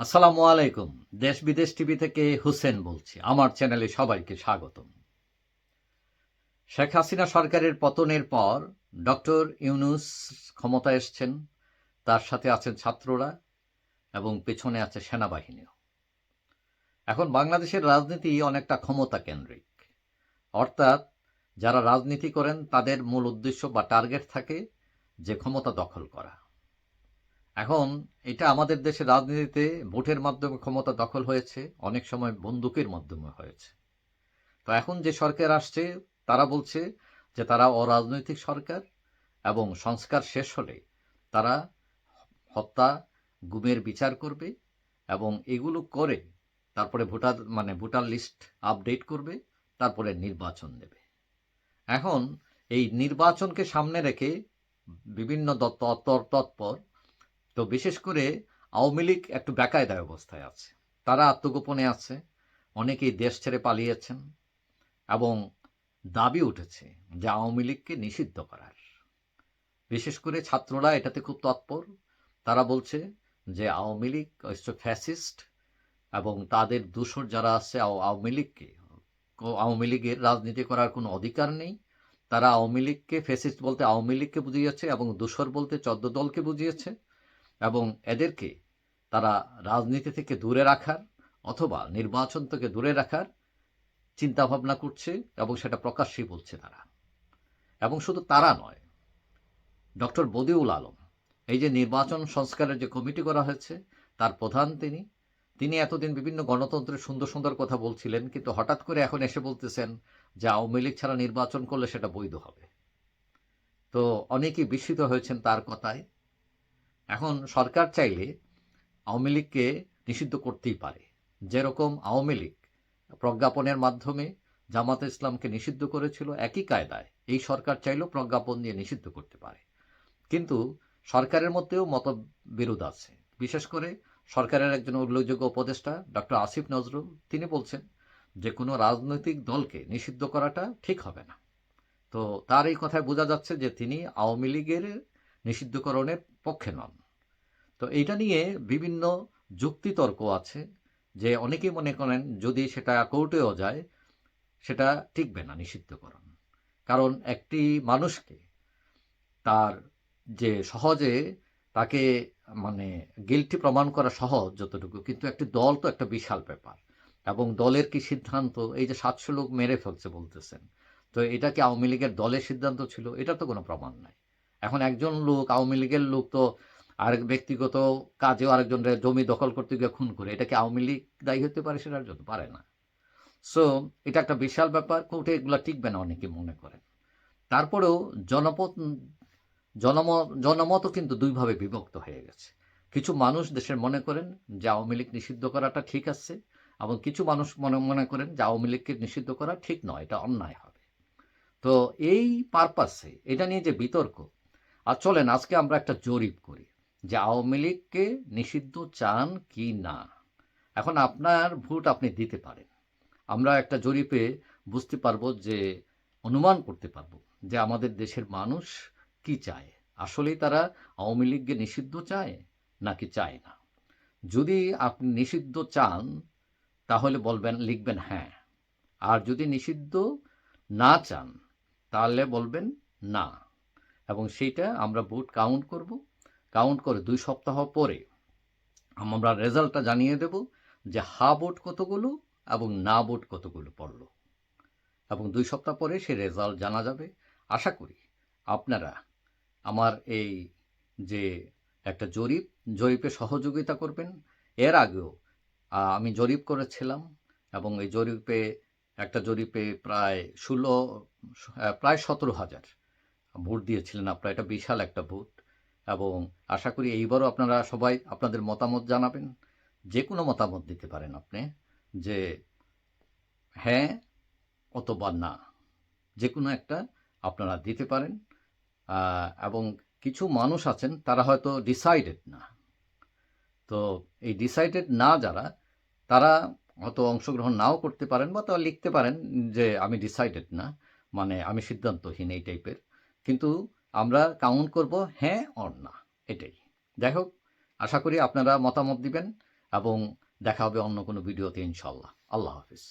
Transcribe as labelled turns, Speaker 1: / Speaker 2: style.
Speaker 1: আসসালামু আলাইকুম। দেশ বিদেশ টিভি থেকে হুসেন বলছি। আমার চ্যানেলে সবাইকে স্বাগতম। শেখ হাসিনা সরকারের পতনের পর ডক্টর ইউনুস ক্ষমতা এসছেন। তার সাথে আছেন ছাত্ররা এবং পেছনে আছে সেনাবাহিনীও। এখন বাংলাদেশের রাজনীতি অনেকটা ক্ষমতা কেন্দ্রিক অর্থাৎ যারা রাজনীতি করেন, তাদের মূল উদ্দেশ্য বা টার্গেট থাকে যে ক্ষমতা দখল করা। এখন এটা আমাদের দেশের রাজনীতিতে ভোটের মাধ্যমে ক্ষমতা দখল হয়েছে, অনেক সময় বন্দুকের মাধ্যমে হয়েছে। তো এখন যে সরকার আসছে, তারা বলছে যে তারা অরাজনৈতিক সরকার এবং সংস্কার শেষ হলে তারা হত্যা, গুমের বিচার করবে এবং এগুলো করে তারপরে ভোটার মানে ভোটার লিস্ট আপডেট করবে, তারপরে নির্বাচন দেবে এখন এই নির্বাচনকে সামনে রেখে বিভিন্ন তৎপর তো বিশেষ করে আওয়ামী লীগ একটু বেকায়দা অবস্থায় আছে। তারা আত্মগোপনে আছে, অনেকেই দেশ ছেড়ে পালিয়েছেন এবং দাবি উঠেছে যে আওয়ামী লীগকে নিষিদ্ধ করার। বিশেষ করে ছাত্ররা এটাতে খুব তৎপর। তারা বলছে যে আওয়ামী লীগ ফ্যাসিস্ট এবং তাদের দূষর যারা আছে আও- আওয়ামী লীগকে, আওয়ামী লীগের রাজনীতি করার কোনো অধিকার নেই। তারা আওয়ামী লীগকে ফ্যাসিস্ট বলতে আওয়ামী লীগকে বুঝিয়েছে এবং দূষর বলতে চোদ্দ দলকে বুঝিয়েছে। এবং এদেরকে তারা রাজনীতি থেকে দূরে রাখার অথবা নির্বাচন থেকে দূরে রাখার চিন্তাভাবনা করছে এবং সেটা প্রকাশ্যেই বলছে তারা। এবং শুধু তারা নয়, ডক্টর বদিউল আলম, এই যে নির্বাচন সংস্কারের যে কমিটি করা হয়েছে, তার প্রধান তিনি তিনি এতদিন বিভিন্ন গণতন্ত্রের সুন্দর সুন্দর কথা বলছিলেন, কিন্তু হঠাৎ করে এখন এসে বলতেছেন যে আওয়ামী লীগ ছাড়া নির্বাচন করলে সেটা বৈধ হবে। তো অনেকেই বিস্মিত হয়েছেন তার কথায়। এখন সরকার চাইলে আওয়ামী লীগকে নিষিদ্ধ করতেই পারে। যেরকম আওয়ামী লীগ প্রজ্ঞাপনের মাধ্যমে জামাতে ইসলামকে নিষিদ্ধ করেছিল, একই কায়দায় এই সরকার চাইলেও প্রজ্ঞাপন দিয়ে নিষিদ্ধ করতে পারে। কিন্তু সরকারের মধ্যেও মতবিরোধ আছে। বিশেষ করে সরকারের একজন উল্লেখযোগ্য উপদেষ্টা, ডক্টর আসিফ নজরুল, তিনি বলছেন যে কোনো রাজনৈতিক দলকে নিষিদ্ধ করাটা ঠিক হবে না। তো তার এই কথায় বোঝা যাচ্ছে যে তিনি আওয়ামী লীগের নিষিদ্ধকরণের পক্ষে নন। তো এইটা নিয়ে বিভিন্ন যুক্তিতর্ক আছে যে অনেকেই মনে করেন যদি সেটা কোর্টেও যায়, সেটা টিকবে না নিষিদ্ধকরণ। কারণ একটি মানুষকে তার যে সহজে তাকে মানে গিলটি প্রমাণ করা সহজ যতটুকু, কিন্তু একটি দল তো একটা বিশাল ব্যাপার। এবং দলের কি সিদ্ধান্ত? এই যে সাতশো লোক মেরে ফেলছে বলতেছেন, তো এটা কি আওয়ামী লীগের দলের সিদ্ধান্ত ছিল? এটা তো কোনো প্রমাণ নাই। এখন একজন লোক, আওয়ামী লীগের লোক তো আরেক ব্যক্তিগত কাজেও আরেকজনের জমি দখল করতে গিয়ে খুন করে। এটা কি আওয়ামী লীগ দায়ী হতে পারে সেটার জন্য পারে না। সো এটা একটা বিশাল ব্যাপার, কোর্টে এগুলো টিকবে না অনেকে মনে করেন। তারপরেও জনপদ, জনম, জনমতও কিন্তু দুইভাবে বিভক্ত হয়ে গেছে। কিছু মানুষ দেশের মনে করেন যে আওয়ামী লীগ নিষিদ্ধ করাটা ঠিক আছে, এবং কিছু মানুষ মনে মনে করেন যে আওয়ামী লীগকে নিষিদ্ধ করা ঠিক নয়, এটা অন্যায় হবে। তো এই পারপাসে এটা নিয়ে যে বিতর্ক, আর চলেন আজকে আমরা একটা জরিপ করি। যে আওয়ামী লীগকে নিষিদ্ধ চান কি না? এখন আপনার ভোট আপনি দিতে পারেন। আমরা একটা জরিপে বুঝতে পারব যে, অনুমান করতে পারব যে আমাদের দেশের মানুষ কি চায়। আসলেই তারা আওয়ামী লীগকে নিষিদ্ধ চায় নাকি চায় না? যদি আপনি নিষিদ্ধ চান, তাহলে বলবেন, লিখবেন হ্যাঁ। আর যদি নিষিদ্ধ না চান, তাহলে বলবেন না। এবং সেইটা আমরা ভোট কাউন্ট করব। কাউন্ট করে দুই সপ্তাহ পরে আমরা রেজাল্টটা জানিয়ে দেব যে হা ভোট কতগুলো এবং না ভোট কতগুলো পড়ল। এবং দুই সপ্তাহ পরে সে রেজাল্ট জানা যাবে। আশা করি আপনারা আমার এই যে একটা জরিপ, জরিপে সহযোগিতা করবেন। এর আগেও আমি জরিপ করেছিলাম এবং এই জরিপে, একটা জরিপে প্রায় ষোলো, প্রায় সতেরো হাজার ভোট দিয়েছিলেন। আপনারা, এটা বিশাল একটা ভোট। এবং আশা করি এইবারও আপনারা সবাই আপনাদের মতামত জানাবেন। যে কোনো মতামত দিতে পারেন আপনি যে হ্যাঁ অথবা না। যে কোনো একটা আপনারা দিতে পারেন। এবং কিছু মানুষ আছেন তারা হয়তো ডিসাইডেড না। তো এই ডিসাইডেড না যারা, তারা হয়তো অংশগ্রহণ নাও করতে পারেন বা তারা লিখতে পারেন যে আমি ডিসাইডেড না মানে আমি সিদ্ধান্তহীন এই টাইপের কিন্তু আমরা কাউন্ট করব হ্যাঁ অর না, এটাই। যাই হোক, আশা করি আপনারা মতামত দিবেন এবং দেখা হবে অন্য কোনো ভিডিওতে ইনশাল্লাহ আল্লাহ হাফিজ।